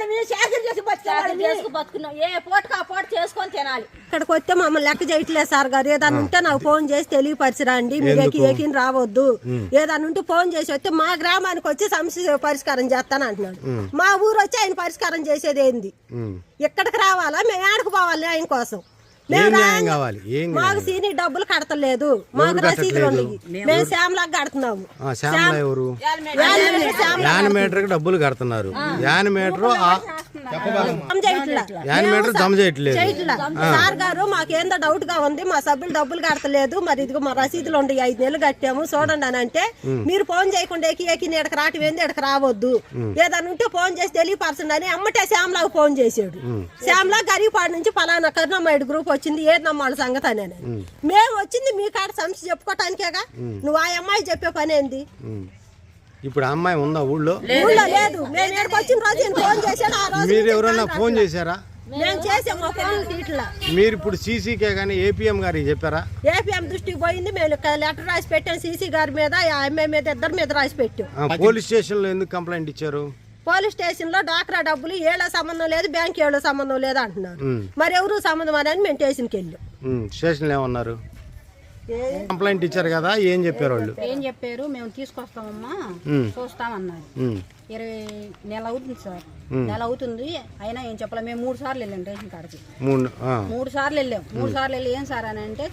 చేసి చేసుకు బతుకున్నాం ఏ పూటకు ఆ పూట చేసుకొని తినాలి. ఇక్కడికి వస్తే మమ్మల్ని లెక్క చేయట్లేదు సార్ గారు. ఏదైనా ఉంటే నాకు ఫోన్ చేసి తెలియపరిచిరండి. మీరు ఎక్కి ఎక్కిన రావద్దు. ఏదైనా ఉంటే ఫోన్ చేసి వస్తే మా గ్రామానికి వచ్చి సమస్య పరిష్కారం చేస్తాను అంటున్నాడు. మా ఊరు వచ్చి ఆయన పరిష్కారం చేసేది ఏంది? ఉమ్. ఇక్కడికి రావాలా? మేము ఆడకు పోవాలి ఆయన కోసం. మేము న్యాయం కావాలి? ఏం మాకు సీని డబ్బులు కడతలేదు. మాకు రసీదులు ఉన్నాయి మేము శ్యామలకు కడుతున్నాము. ఆ, శ్యామల ఎవరు? యానిమేటర్కి డబ్బులు కడుతున్నారు. యానిమేటర్ సార్ గారు మాకేందో డౌట్గా ఉంది. మా సభ్యులు డబ్బులు కడతలేదు. మరి ఇదిగో మా రసీదులు ఉండి ఐదు నెలలు కట్టాము. చూడండి అని అంటే మీరు ఫోన్ చేయకుండా ఎక్కి ఎక్కి ఎడకి రావటం ఏంది? ఎడకి రావద్దు. ఏదైనా ఉంటే ఫోన్ చేసి తెలియపరచండి అని అమ్మటే శ్యామలాకు ఫోన్ చేసాడు శ్యామలా గరీపాడు నుంచి పలానా కరుణమ్మాయిడు గ్రూప్ వచ్చింది. ఏదమ్మా వాళ్ళ సంగతి అని అని. మేము వచ్చింది మీ కాడ సమస్య చెప్పుకోవటానికేగా నువ్వు ఆ అమ్మాయి చెప్పే పని ఏంది. ఇప్పుడు అమ్మాయి ఉందా ఊళ్ళో? మీరు ఎవరన్నా ఫోన్ చేశారా? మీరు ఇప్పుడు సీసీకే కానీ ఏపీఎం గారికి చెప్పారా? ఏపీఎం దృష్టికి పోయింది మేము లెటర్ రాసి పెట్టాం సీసీ గారి మీద ఆ ఎంఏ మీద ఇద్దరి మీద రాసి పెట్టాం. ఆ, పోలీస్ స్టేషన్లో ఎందుకు కంప్లైంట్ ఇచ్చారు? పోలీస్ స్టేషన్లో డాక్రా డబ్బులు ఏళ్ళ సంబంధం లేదు బ్యాంక్ ఏళ్ళ సంబంధం లేదు అంటున్నారు. మరి ఎవరు సంబంధం అని మేము స్టేషన్కి వెళ్ళాం. ఉమ్, స్టేషన్లో ఏమన్నారు? కంప్లైంట్ ఇచ్చారు కదా ఏం చెప్పారు వాళ్ళు? ఏం చెప్పారు? మేము తీసుకొస్తామమ్మా. చూస్తామన్నారు. ఇరవై నెల అవుతుంది సార్. నెల అవుతుంది అయినా ఏం చెప్పలే? మేము మూడు సార్లు వెళ్ళాం రేషన్ కార్డుకి. మూడు సార్లు వెళ్ళాం. మూడు సార్లు వెళ్ళి ఏం సార్ అని అంటే